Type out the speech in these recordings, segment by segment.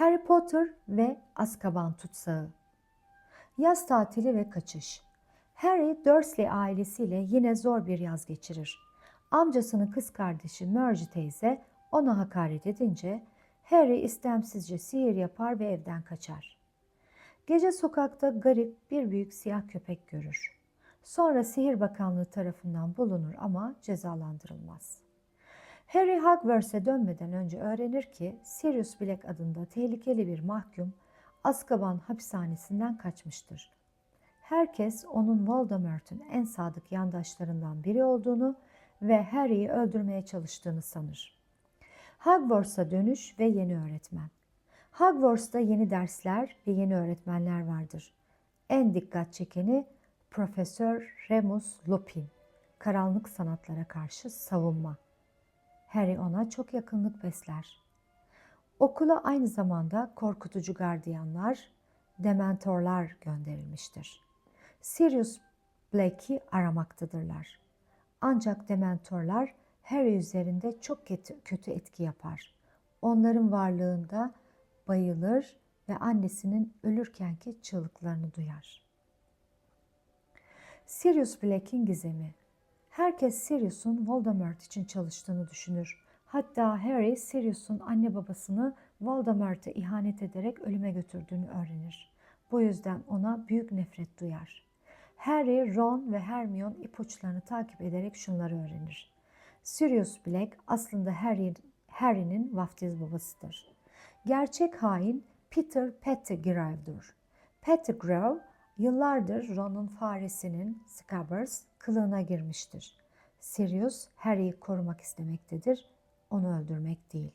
Harry Potter ve Azkaban Tutsağı Yaz tatili ve kaçış Harry Dursley ailesiyle yine zor bir yaz geçirir. Amcasının kız kardeşi Marge teyze ona hakaret edince Harry istemsizce sihir yapar ve evden kaçar. Gece sokakta garip bir büyük siyah köpek görür. Sonra Sihir Bakanlığı tarafından bulunur ama cezalandırılmaz. Harry Hogwarts'e dönmeden önce öğrenir ki Sirius Black adında tehlikeli bir mahkum Azkaban hapishanesinden kaçmıştır. Herkes onun Voldemort'un en sadık yandaşlarından biri olduğunu ve Harry'i öldürmeye çalıştığını sanır. Hogwarts'a dönüş ve yeni öğretmen. Hogwarts'ta yeni dersler ve yeni öğretmenler vardır. En dikkat çekeni Profesör Remus Lupin, karanlık sanatlara karşı savunma. Harry ona çok yakınlık besler. Okula aynı zamanda korkutucu gardiyanlar, dementorlar gönderilmiştir. Sirius Blake'i aramaktadırlar. Ancak dementorlar Harry üzerinde çok kötü etki yapar. Onların varlığında bayılır ve annesinin ölürkenki çığlıklarını duyar. Sirius Black'in gizemi Herkes Sirius'un Voldemort için çalıştığını düşünür. Hatta Harry Sirius'un anne babasını Voldemort'a ihanet ederek ölüme götürdüğünü öğrenir. Bu yüzden ona büyük nefret duyar. Harry, Ron ve Hermione ipuçlarını takip ederek şunları öğrenir. Sirius Black aslında Harry, Harry'nin vaftiz babasıdır. Gerçek hain Peter Pettigrew'dur. Pettigrew yıllardır Ron'un faresinin Scabbers kılığına girmiştir. Sirius Harry'i korumak istemektedir, onu öldürmek değil.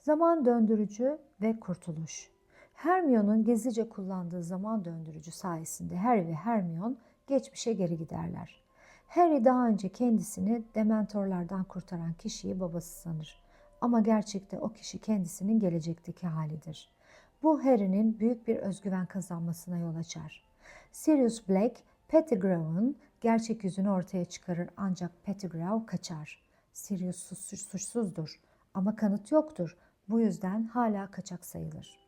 Zaman döndürücü ve kurtuluş. Hermione'un gizlice kullandığı zaman döndürücü sayesinde Harry ve Hermione geçmişe geri giderler. Harry daha önce kendisini dementorlardan kurtaran kişiyi babası sanır. Ama gerçekte o kişi kendisinin gelecekteki halidir. Bu Harry'nin büyük bir özgüven kazanmasına yol açar. Sirius Black, Pettigrew'un gerçek yüzünü ortaya çıkarır ancak Pettigrew kaçar. Sirius suç, suçsuzdur ama kanıt yoktur. Bu yüzden hala kaçak sayılır.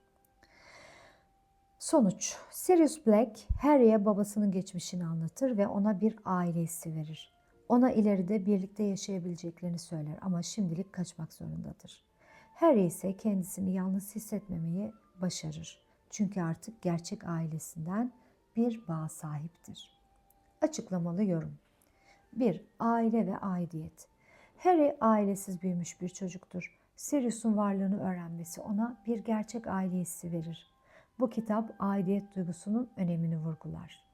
Sonuç Sirius Black Harry'e babasının geçmişini anlatır ve ona bir aile hissi verir. Ona ileride birlikte yaşayabileceklerini söyler ama şimdilik kaçmak zorundadır. Harry ise kendisini yalnız hissetmemeyi başarır. Çünkü artık gerçek ailesinden bir bağ sahiptir. Açıklamalı yorum 1. Aile ve aidiyet Harry ailesiz büyümüş bir çocuktur. Sirius'un varlığını öğrenmesi ona bir gerçek aile hissi verir. Bu kitap aidiyet duygusunun önemini vurgular.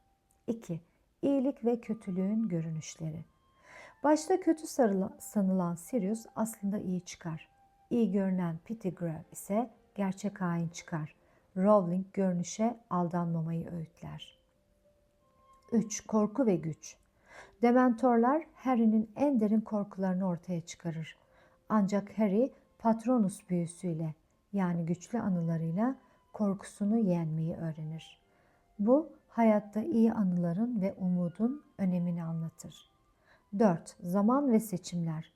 2. İyilik ve kötülüğün görünüşleri Başta kötü sanılan Sirius aslında iyi çıkar. İyi görünen Pettigrew ise gerçek hain çıkar. Rowling görünüşe aldanmamayı öğütler. 3. Korku ve güç Dementorlar Harry'nin en derin korkularını ortaya çıkarır. Ancak Harry Patronus büyüsüyle yani güçlü anılarıyla korkusunu yenmeyi öğrenir. Bu hayatta iyi anıların ve umudun önemini anlatır. 4. Zaman ve seçimler.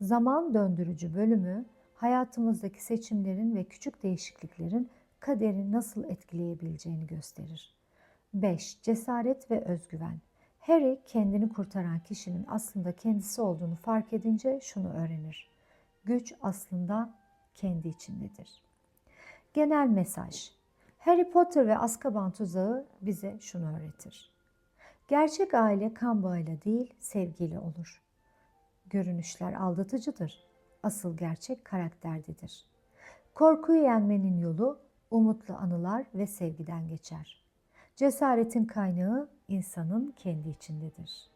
Zaman döndürücü bölümü hayatımızdaki seçimlerin ve küçük değişikliklerin kaderi nasıl etkileyebileceğini gösterir. 5. Cesaret ve özgüven. Harry kendini kurtaran kişinin aslında kendisi olduğunu fark edince şunu öğrenir. Güç aslında kendi içindedir. Genel mesaj. Harry Potter ve Azkaban tuzağı bize şunu öğretir. Gerçek aile kan bağıyla değil, sevgiyle olur. Görünüşler aldatıcıdır. Asıl gerçek karakterdedir. Korkuyu yenmenin yolu umutlu anılar ve sevgiden geçer. Cesaretin kaynağı insanın kendi içindedir.